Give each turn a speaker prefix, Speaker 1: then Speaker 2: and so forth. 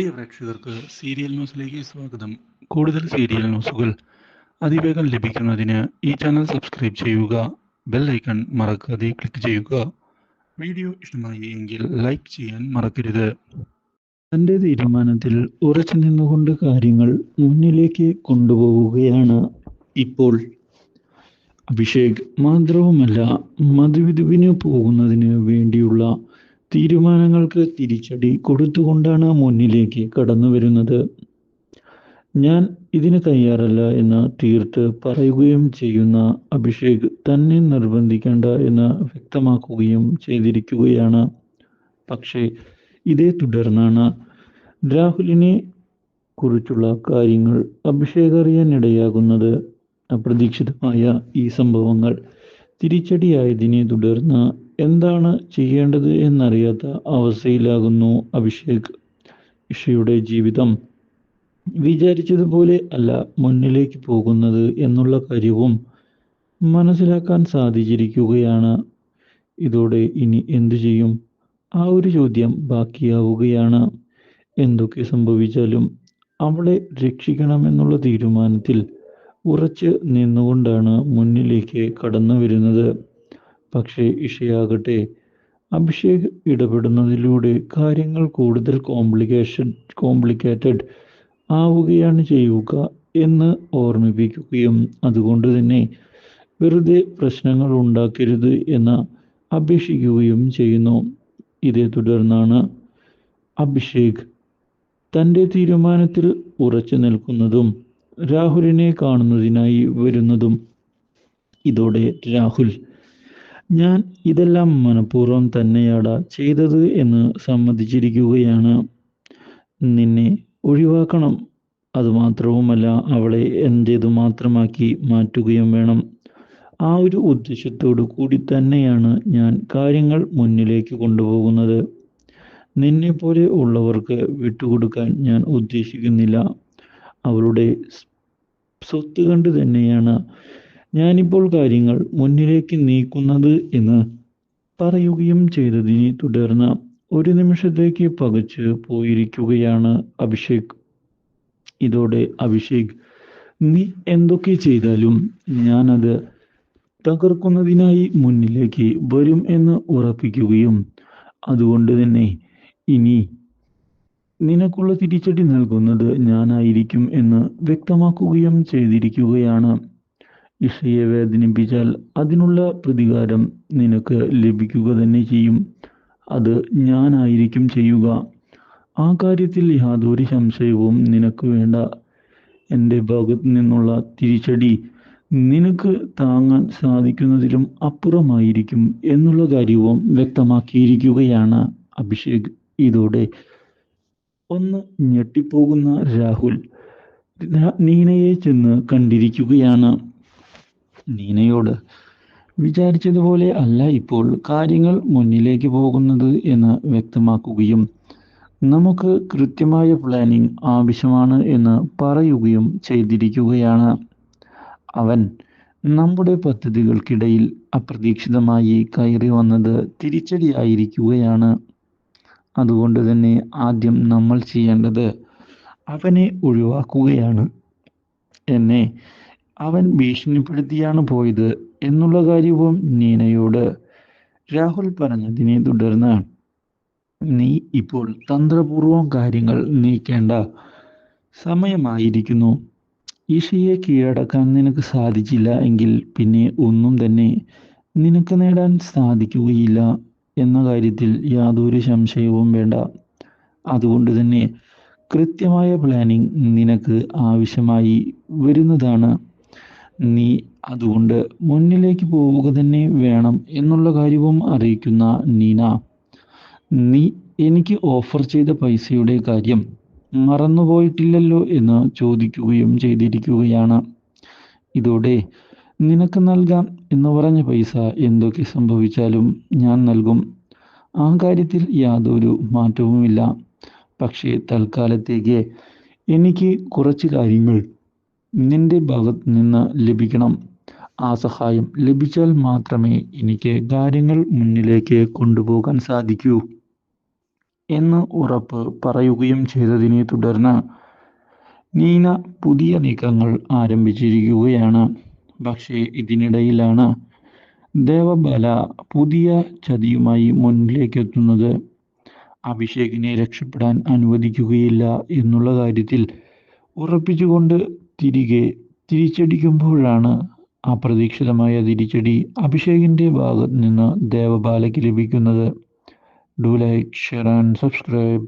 Speaker 1: പ്രിയ പ്രേക്ഷകർക്ക് സീരിയൽ ന്യൂസിലേക്ക് സ്വാഗതം. കൂടുതൽ സീരിയൽ ന്യൂസുകൾ അതിവേഗം ലഭിക്കുന്നതിന് ഈ ചാനൽ സബ്സ്ക്രൈബ് ചെയ്യുക ബെൽ ഐക്കൺ മറക്കാതെ ക്ലിക്ക് ചെയ്യുക. വീഡിയോ ഇഷ്ടമായി എങ്കിൽ ലൈക്ക് ചെയ്യാൻ മറക്കരുത്. തന്റെ തീരുമാനത്തിൽ ഉറച്ചു നിന്നുകൊണ്ട് കാര്യങ്ങൾ മുന്നിലേക്ക് കൊണ്ടുപോവുകയാണ് ഇപ്പോൾ. അഭിഷേക് മാത്രവുമല്ല മധുവിധുവിന് പോകുന്നതിന് വേണ്ടിയുള്ള തീരുമാനങ്ങൾക്ക് തിരിച്ചടി കൊടുത്തുകൊണ്ടാണ് മുന്നിലേക്ക് കടന്നു വരുന്നത്. ഞാൻ ഇതിന് തയ്യാറല്ല എന്ന് തീർത്ത് പറയുകയും ചെയ്യുന്ന അഭിഷേക് തന്നെ നിർബന്ധിക്കേണ്ട എന്ന് വ്യക്തമാക്കുകയും ചെയ്തിരിക്കുകയാണ്. പക്ഷേ ഇതേ തുടർന്നാണ് രാഹുലിനെ കുറിച്ചുള്ള കാര്യങ്ങൾ അഭിഷേക് അറിയാനിടയാകുന്നത്. അപ്രതീക്ഷിതമായ ഈ സംഭവങ്ങൾ തിരിച്ചടിയായതിനെ തുടർന്ന് എന്താണ് ചെയ്യേണ്ടത് എന്നറിയാത്ത അവസ്ഥയിലാകുന്നു അഭിഷേക്. ഇഷയുടെ ജീവിതം വിചാരിച്ചതുപോലെ അല്ല മുന്നിലേക്ക് പോകുന്നത് എന്നുള്ള കാര്യവും മനസ്സിലാക്കാൻ സാധിച്ചിരിക്കുകയാണ്. ഇതോടെ ഇനി എന്തു ചെയ്യും? ആ ഒരു ചോദ്യം ബാക്കിയാവുകയാണ്. എന്തൊക്കെ സംഭവിച്ചാലും അവളെ രക്ഷിക്കണമെന്നുള്ള തീരുമാനത്തിൽ ഉറച്ച് നിന്നുകൊണ്ടാണ് മുന്നിലേക്ക് കടന്നു വരുന്നത്. പക്ഷേ ഇഷയാകട്ടെ അഭിഷേക് ഇടപെടുന്നതിലൂടെ കാര്യങ്ങൾ കൂടുതൽ കോംപ്ലിക്കേഷൻ കോംപ്ലിക്കേറ്റഡ് ആവുകയാണ് ചെയ്യുക എന്ന് ഓർമ്മിപ്പിക്കുകയും അതുകൊണ്ട് തന്നെ വെറുതെ പ്രശ്നങ്ങൾ ഉണ്ടാക്കരുത് എന്ന് അപേക്ഷിക്കുകയും ചെയ്യുന്നു. ഇതേ തുടർന്നാണ് അഭിഷേക് തന്റെ തീരുമാനത്തിൽ ഉറച്ചു നിൽക്കുന്നതും രാഹുലിനെ കാണുന്നതിനായി വരുന്നതും. ഇതോടെ രാഹുൽ ഞാൻ ഇതെല്ലാം മനഃപൂർവം തന്നെയാടാ ചെയ്തത് എന്ന് സമ്മതിച്ചിരിക്കുകയാണ്. നിന്നെ ഒഴിവാക്കണം. അതുമാത്രവുമല്ല അവളെ എന്റേതു മാത്രമാക്കി മാറ്റുകയും വേണം. ആ ഒരു ഉദ്ദേശത്തോടു കൂടി തന്നെയാണ് ഞാൻ കാര്യങ്ങൾ മുന്നിലേക്ക് കൊണ്ടുപോകുന്നത്. നിന്നെ പോലെ ഉള്ളവർക്ക് വിട്ടുകൊടുക്കാൻ ഞാൻ ഉദ്ദേശിക്കുന്നില്ല. അവളുടെ സ്വത്ത് കണ്ട് തന്നെയാണ് ഞാനിപ്പോൾ കാര്യങ്ങൾ മുന്നിലേക്ക് നീക്കുന്നത് എന്ന് പറയുകയും ചെയ്തതിനെ തുടർന്ന് ഒരു നിമിഷത്തേക്ക് പകച്ച് പോയിരിക്കുകയാണ് അഭിഷേക്. ഇതോടെ അഭിഷേക് നീ എന്തൊക്കെ ചെയ്താലും ഞാനത് തകർക്കുന്നതിനായി മുന്നിലേക്ക് വരും എന്ന് ഉറപ്പിക്കുകയും അതുകൊണ്ട് തന്നെ ഇനി നിനക്കുള്ള തിരിച്ചടി നൽകുന്നത് ഞാനായിരിക്കും എന്ന് വ്യക്തമാക്കുകയും ചെയ്തിരിക്കുകയാണ് ഇഷയെ വേദനിപ്പിച്ചാൽ അതിനുള്ള പ്രതികാരം നിനക്ക് ലഭിക്കുക തന്നെ ചെയ്യും. അത് ഞാനായിരിക്കും ചെയ്യുക. ആ കാര്യത്തിൽ യാതൊരു സംശയവും നിനക്ക് വേണ്ട. എന്റെ ഭാഗത്തു നിന്നുള്ള തിരിച്ചടി നിനക്ക് താങ്ങാൻ സാധിക്കുന്നതിലും അപ്പുറമായിരിക്കും എന്നുള്ള കാര്യവും വ്യക്തമാക്കിയിരിക്കുകയാണ് അഭിഷേക്. ഇതോടെ ഒന്ന് ഞെട്ടിപ്പോകുന്ന രാഹുൽ നീനയെ ചെന്ന് കണ്ടിരിക്കുകയാണ്. നീനയോട് വിചാരിച്ചതുപോലെ അല്ല ഇപ്പോൾ കാര്യങ്ങൾ മുന്നിലേക്ക് പോകുന്നത് എന്ന് വ്യക്തമാക്കുകയും നമുക്ക് കൃത്യമായ പ്ലാനിംഗ് ആവശ്യമാണ് എന്ന് പറയുകയും ചെയ്തിരിക്കുകയാണ്. അവൻ നമ്മുടെ പദ്ധതികൾക്കിടയിൽ അപ്രതീക്ഷിതമായി കയറി വന്നത് തിരിച്ചടിയായിരിക്കുകയാണ്. അതുകൊണ്ട് തന്നെ ആദ്യം നമ്മൾ ചെയ്യേണ്ടത് അവനെ ഒഴിവാക്കുകയാണ്. എന്നെ അവൻ ഭീഷണിപ്പെടുത്തിയാണ് പോയത് എന്നുള്ള കാര്യവും നീനയോട് രാഹുൽ പറഞ്ഞതിനെ തുടർന്ന് നീ ഇപ്പോൾ തന്ത്രപൂർവം കാര്യങ്ങൾ നീക്കേണ്ട സമയമായിരിക്കുന്നു. ഈശയെ കീഴടക്കാൻ നിനക്ക് സാധിച്ചില്ല എങ്കിൽ പിന്നെ ഒന്നും തന്നെ നിനക്ക് നേടാൻ സാധിക്കുകയില്ല എന്ന കാര്യത്തിൽ യാതൊരു സംശയവും വേണ്ട. അതുകൊണ്ട് തന്നെ കൃത്യമായ പ്ലാനിംഗ് നിനക്ക് ആവശ്യമായി വരുന്നതാണ്. നീ അതുകൊണ്ട് മുന്നിലേക്ക് പോവുക തന്നെ വേണം എന്നുള്ള കാര്യവും അറിയിക്കുന്ന നീന. നീ എനിക്ക് ഓഫർ ചെയ്ത പൈസയുടെ കാര്യം മറന്നുപോയിട്ടില്ലല്ലോ എന്ന് ചോദിക്കുകയും ചെയ്തിരിക്കുകയാണ്. ഇതോടെ നിനക്ക് നൽകാം എന്ന് പറഞ്ഞ പൈസ എന്തൊക്കെ സംഭവിച്ചാലും ഞാൻ നൽകും. ആ കാര്യത്തിൽ യാതൊരു മാറ്റവുമില്ല. പക്ഷേ തൽക്കാലത്തേക്ക് എനിക്ക് കുറച്ച് കാര്യങ്ങൾ നിന്റെ ഭാഗത്ത് നിന്ന് ലഭിക്കണം. ആ സഹായം ലഭിച്ചാൽ മാത്രമേ എനിക്ക് കാര്യങ്ങൾ മുന്നിലേക്ക് കൊണ്ടുപോകാൻ സാധിക്കൂ. എന്ന് ഉറപ്പ് പറയുകയും ചെയ്തതിനെ തുടർന്ന് നീന പുതിയ നീക്കങ്ങൾ ആരംഭിച്ചിരിക്കുകയാണ്. പക്ഷേ ഇതിനിടയിലാണ് ദേവബല പുതിയ ചതിയുമായി മുന്നിലേക്കെത്തുന്നത് അഭിഷേകിനെ രക്ഷപ്പെടാൻ അനുവദിക്കുകയില്ല എന്നുള്ള കാര്യത്തിൽ ഉറപ്പിച്ചുകൊണ്ട് തിരികെ തിരിച്ചടിക്കുമ്പോഴാണ് അപ്രതീക്ഷിതമായ തിരിച്ചടി അഭിഷേകിന്റെ ഭാഗത്ത് നിന്ന് ദേവബാലയ്ക്ക് ലഭിക്കുന്നത്. Do like share and subscribe